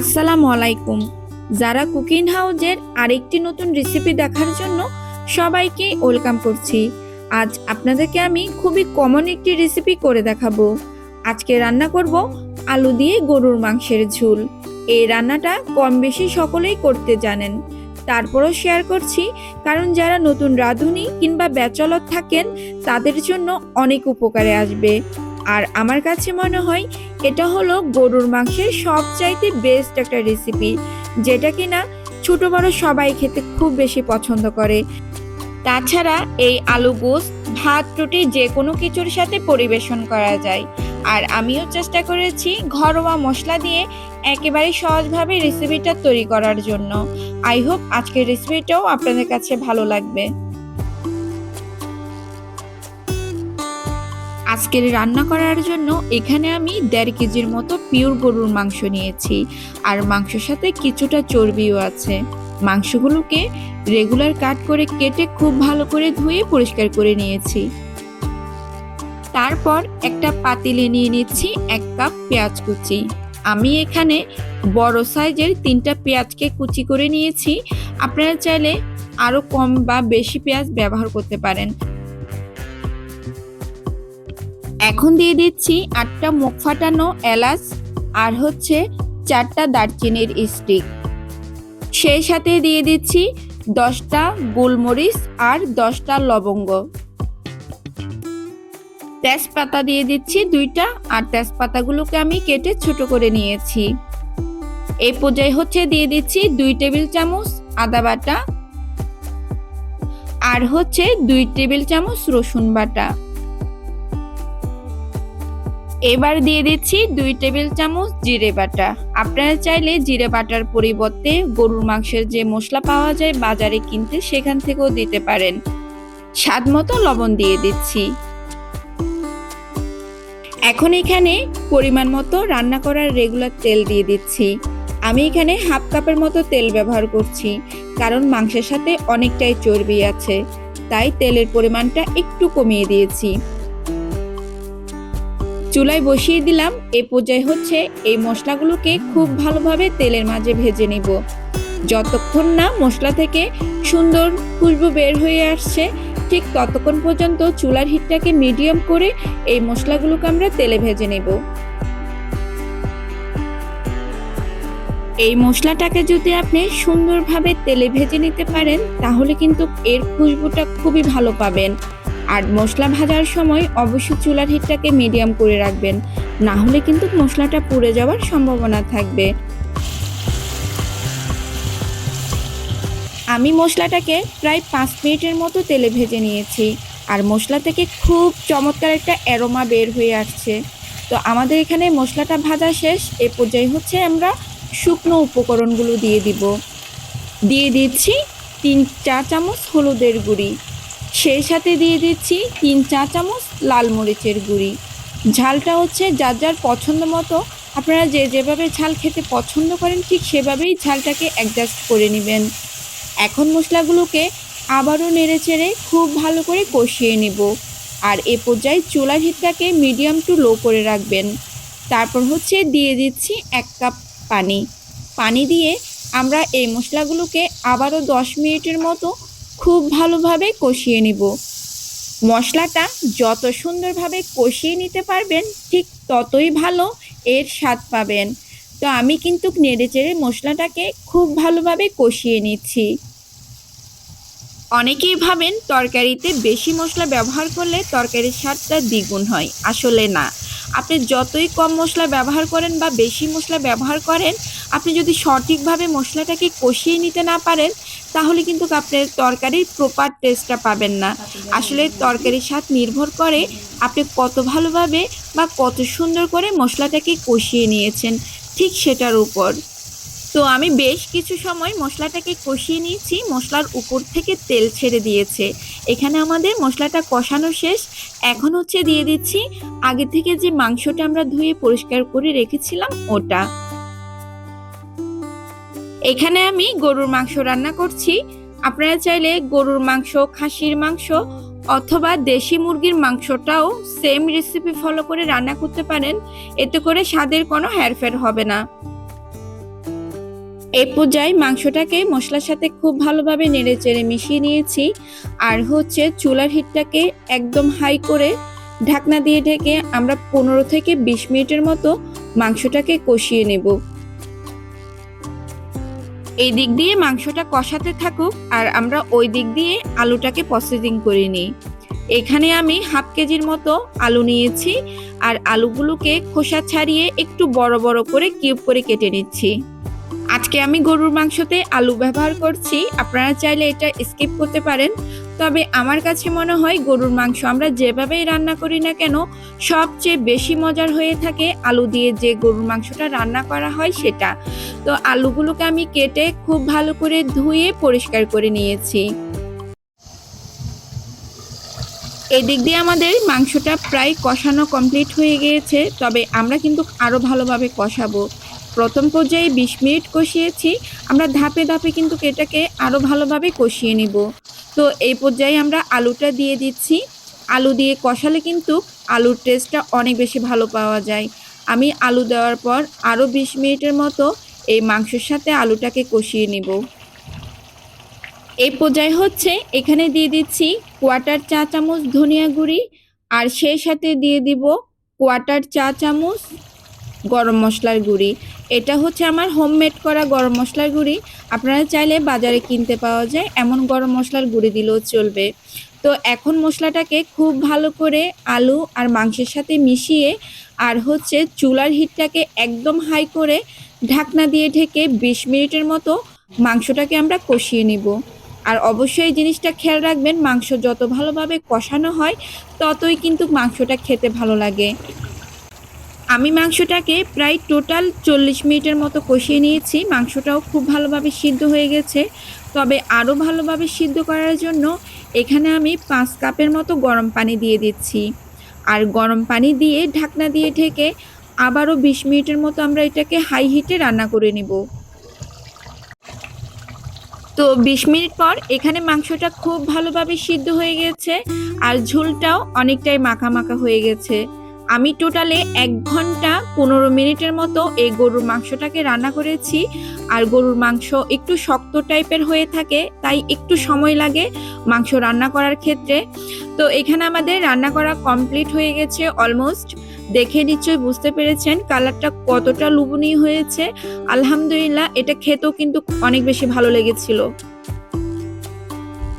আসসালামু আলাইকুম। যারা কুকিং হাউজের আরেকটি নতুন রেসিপি দেখার জন্য সবাইকে ওয়েলকাম করছি। আজ আপনাদেরকে আমি খুবই কমন একটি রেসিপি করে দেখাবো। আজকে রান্না করব আলু দিয়ে গরুর মাংসের ঝুল। এই রান্নাটা কম বেশি সকলেই করতে জানেন। তারপরও শেয়ার করছি, কারণ যারা নতুন রাঁধুনি কিংবা ব্যাচলর থাকেন, তাদের জন্য অনেক উপকারে আসবে। আর আমার কাছে মনে হয় এটা হলো গরুর মাংসের সবচাইতে বেস্ট একটা রেসিপি যেটা কিনা ছোট বড় সবাই খেতে খুব বেশি পছন্দ করে। তাছাড়া এই আলু গোস্ত, ভাত, রুটি যে কোনো কিছুর সাথে পরিবেশন করা যায়। আর আমিও চেষ্টা করেছি ঘরোয়া মশলা দিয়ে একেবারে সহজভাবে রেসিপিটা তৈরি করার জন্য। আই হোপ আজকের রেসিপিটাও আপনাদের কাছে ভালো লাগবে। আজকের রান্না করার জন্য এখানে আমি দেড় কেজির মতো পিওর গরুর মাংস নিয়েছি। আর মাংসের সাথে কিছুটা চর্বিও আছে। মাংসগুলোকে রেগুলার কাট করে কেটে খুব ভালো করে ধুয়ে পরিষ্কার করে নিয়েছি। তারপর একটা পাতিলে নিয়ে নিচ্ছি এক কাপ পেঁয়াজ কুচি। আমি এখানে বড় সাইজের তিনটা পেঁয়াজকে কুচি করে নিয়েছি। আপনারা চাইলে আরও কম বা বেশি পেঁয়াজ ব্যবহার করতে পারেন। এখন দিয়ে দিচ্ছি আটটা মুখ ফাটানো এলাচ আর হচ্ছে চারটা দারচিনির স্টিক সেই সাথে দিয়ে দিচ্ছি দশটা গোলমরিচ আর দশটা লবঙ্গ। তেজপাতা দিয়ে দিচ্ছি দুইটা আর তেজপাতাগুলোকে আমি কেটে ছোট করে নিয়েছি। এই পর্যায়ে হচ্ছে দিয়ে দিচ্ছি দুই টেবিল চামচ আদা বাটা আর হচ্ছে দুই টেবিল চামচ রসুন বাটা। এবার দিয়ে দিচ্ছি দুই টেবিল চামচ জিরে বাটা। আপনারা চাইলে জিরে বাটার পরিবর্তে গরুর মাংসের যে মশলা পাওয়া যায় বাজারে কিনতে সেখান থেকেও দিতে পারেন। স্বাদ মতো লবণ দিয়ে দিচ্ছি। এখন এখানে পরিমাণ মতো রান্না করার রেগুলার তেল দিয়ে দিচ্ছি। আমি এখানে হাফ কাপের মতো তেল ব্যবহার করছি, কারণ মাংসের সাথে অনেকটাই চর্বি আছে, তাই তেলের পরিমাণটা একটু কমিয়ে দিয়েছি। চুলায় বসিয়ে দিলাম। এ পর্যায়ে হচ্ছে এই মশলাগুলোকে খুব ভালোভাবে তেলের মাঝে ভেজে নিব। যতক্ষণ না মশলা থেকে সুন্দর খুশবু বের হয়ে আসছে, ঠিক ততক্ষণ পর্যন্ত চুলার হিটটাকে মিডিয়াম করে এই মশলাগুলোকে আমরা তেলে ভেজে নেব। এই মশলাটাকে যদি আপনি সুন্দরভাবে তেলে ভেজে নিতে পারেন, তাহলে কিন্তু এর খুশবুটা খুবই ভালো পাবেন। আর মশলা ভাজার সময় অবশ্যই চুলার হিটটাকে মিডিয়াম করে রাখবেন। না হলে কিন্তু মশলাটা পুড়ে যাওয়ার সম্ভাবনা থাকবে। আমি মশলাটাকে প্রায় পাঁচ মিনিটের মতো তেলে ভেজে নিয়েছি। আর মশলা থেকে খুব চমৎকার একটা অ্যারোমা বের হয়ে আসছে। তো আমাদের এখানে মশলাটা ভাজা শেষ। এ পর্যায়ে হচ্ছে আমরা শুকনো উপকরণগুলো দিয়ে দিব। দিয়ে দিচ্ছি তিন চা চামচ হলুদের গুঁড়ি। সেই সাথে দিয়ে দিচ্ছি তিন চা চামচ লাল মরিচের গুঁড়ি। ঝালটা হচ্ছে যার যার পছন্দ মতো। আপনারা যে যেভাবে ঝাল খেতে পছন্দ করেন, ঠিক সেভাবেই ঝালটাকে অ্যাডজাস্ট করে নেবেন। এখন মশলাগুলোকে আবারও নেড়ে চেড়ে খুব ভালো করে কষিয়ে নেব। আর এ পর্যায়ে চুলার হিটটাকে মিডিয়াম টু লো করে রাখবেন। তারপর হচ্ছে দিয়ে দিচ্ছি এক কাপ পানি। পানি দিয়ে আমরা এই মশলাগুলোকে আবারও দশ মিনিটের মতো খুব ভালোভাবে কষিয়ে নিব। মশলাটা যত সুন্দরভাবে কষিয়ে নিতে পারবেন, ঠিক ততই ভালো এর স্বাদ পাবেন। তো আমি কিন্তু নেড়ে চেড়ে মশলাটাকে খুব ভালোভাবে কষিয়ে নিচ্ছি। অনেকেই ভাবেন তরকারিতে বেশি মশলা ব্যবহার করলে তরকারির স্বাদটা দ্বিগুণ হয়, আসলে না। আপনি যতই কম মশলা ব্যবহার করেন বা বেশি মশলা ব্যবহার করেন, আপনি যদি সঠিকভাবে মশলাটাকে কষিয়ে নিতে না পারেন তাহলে কিন্তু আপনার তরকারির প্রপার টেস্টটা পাবেন না। আসলে তরকারির স্বাদ নির্ভর করে আপনি কত ভালোভাবে বা কত সুন্দর করে মশলাটাকে কষিয়ে নিয়েছেন, ঠিক সেটার উপর। তো আমি বেশ কিছু সময় মশলাটাকে কষিয়ে নিয়েছি, মশলার উপর থেকে তেল ছেড়ে দিয়েছে। এখানে আমাদের মশলাটা কষানো শেষ। এখন হচ্ছে দিয়ে দিচ্ছি, আগে থেকে যে মাংসটা আমরা ধুয়ে পরিষ্কার করে রেখেছিলাম ওটা। এখানে আমি গরুর মাংস রান্না করছি। আপনারা চাইলে গরুর মাংস, খাসির মাংস অথবা দেশি মুরগির মাংসটাও সেম রেসিপি ফলো করে রান্না করতে পারেন। এতে করে স্বাদের কোনো হেরফের হবে না। এই পর্যায়ে মাংসটাকে মশলার সাথে খুব ভালোভাবে নেড়ে চেড়ে মিশিয়ে নিয়েছি। আর হচ্ছে চুলার হিটটাকে একদম হাই করে ঢাকনা দিয়ে ঢেকে আমরা পনেরো থেকে বিশ মিনিটের মতো মাংসটাকে কষিয়ে নেব। এই দিক দিয়ে মাংসটা কষাতে থাকুক আর আমরা ওই দিক দিয়ে আলুটাকে প্রসেসিং করে নিই। এখানে আমি হাফ কেজির মতো আলু নিয়েছি আর আলুগুলোকে খোসা ছাড়িয়ে একটু বড় বড় করে কিউব করে কেটে নিচ্ছি। আজকে আমি গরুর মাংসতে আলু ব্যবহার করছি। আপনারা চাইলে এটা স্কিপ করতে পারেন। তবে আমার কাছে মনে হয় গরুর মাংস আমরা যেভাবেই রান্না করি না কেন, সবচেয়ে বেশি মজার হয়ে থাকে আলু দিয়ে যে গরুর মাংসটা রান্না করা হয় সেটা। তো আলুগুলোকে আমি কেটে খুব ভালো করে ধুয়ে পরিষ্কার করে নিয়েছি। এদিক দিয়ে আমাদের মাংসটা প্রায় কষানো কমপ্লিট হয়ে গিয়েছে, তবে আমরা কিন্তু আরও ভালোভাবে কষাবো। প্রথম পর্যায়ে বিশ মিনিট কষিয়েছি, আমরা ধাপে ধাপে কিন্তু এটাকে আরও ভালোভাবে কষিয়ে নিব। তো এই পর্যায়ে আমরা আলুটা দিয়ে দিচ্ছি। আলু দিয়ে কষালে কিন্তু আলুর টেস্টটা অনেক বেশি ভালো পাওয়া যায়। আমি আলু দেওয়ার পর আরও বিশ মিনিটের মতো এই মাংসের সাথে আলুটাকে কষিয়ে নিব। এই পর্যায়ে হচ্ছে এখানে দিয়ে দিচ্ছি কোয়াটার চা চামচ ধনিয়া গুঁড়ি, আর সেই সাথে দিয়ে দিব কোয়াটার চা চামচ গরম মশলার গুঁড়ি। এটা হচ্ছে আমার হোমমেড করা গরম মশলার গুঁড়ি। আপনারা চাইলে বাজারে কিনতে পাওয়া যায়, এমন গরম মশলার গুঁড়ি দিলেও চলবে। তো এখন মশলাটাকে খুব ভালো করে আলু আর মাংসের সাথে মিশিয়ে আর হচ্ছে চুলার হিটটাকে একদম হাই করে ঢাকনা দিয়ে ঢেকে বিশ মিনিটের মতো মাংসটাকে আমরা কষিয়ে নিব। আর অবশ্যই জিনিসটা খেয়াল রাখবেন, মাংস যত ভালোভাবে কষানো হয়, ততই কিন্তু মাংসটা খেতে ভালো লাগে। আমি মাংসটাকে প্রায় টোটাল চল্লিশ মিনিটের মতো কষিয়ে নিয়েছি। মাংসটাও খুব ভালোভাবে সিদ্ধ হয়ে গেছে। তবে আরও ভালোভাবে সিদ্ধ করার জন্য এখানে আমি পাঁচ কাপের মতো গরম পানি দিয়ে দিচ্ছি। আর গরম পানি দিয়ে ঢাকনা দিয়ে ঢেকে আবারও বিশ মিনিটের মতো আমরা এটাকে হাই হিটে রান্না করে নিব। তো বিশ মিনিট পর এখানে মাংসটা খুব ভালোভাবে সিদ্ধ হয়ে গেছে। আর ঝোলটাও অনেকটাই মাখা মাখা হয়ে গেছে। আমি টোটালে এক ঘণ্টা পনেরো মিনিটের মতো এই গরুর মাংসটাকে রান্না করেছি। আর গরুর মাংস একটু শক্ত টাইপের হয়ে থাকে, তাই একটু সময় লাগে মাংস রান্না করার ক্ষেত্রে। তো এখানে আমাদের রান্না করা কমপ্লিট হয়ে গেছে অলমোস্ট। দেখে নিশ্চয়ই বুঝতে পেরেছেন কালারটা কতটা লুবনীয় হয়েছে। আলহামদুলিল্লাহ, এটা খেতেও কিন্তু অনেক বেশি ভালো লেগেছিল।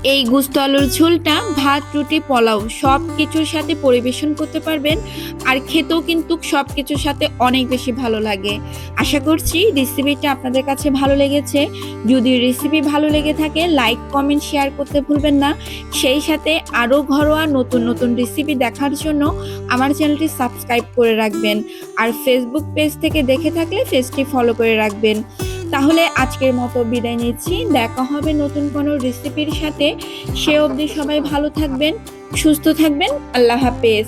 এই গুস্ত আলুর ঝোলটা ভাত, রুটি, পোলাও সব কিছুর সাথে পরিবেশন করতে পারবেন আর খেতেও কিন্তু সব কিছুর সাথে অনেক বেশি ভালো লাগে। আশা করছি রেসিপিটা আপনাদের কাছে ভালো লেগেছে। যদি রেসিপি ভালো লেগে থাকে লাইক কমেন্ট শেয়ার করতে ভুলবেন না। সেই সাথে আরও ঘরোয়া নতুন নতুন রেসিপি দেখার জন্য আমার চ্যানেলটি সাবস্ক্রাইব করে রাখবেন। আর ফেসবুক পেজ থেকে দেখে থাকলে পেজটি ফলো করে রাখবেন। তাহলে আজকের মতো বিদায় নিচ্ছি। দেখা হবে নতুন কোনো রেসিপির সাথে। সে অবধি সবাই ভালো থাকবেন, সুস্থ থাকবেন। আল্লাহ হাফেজ।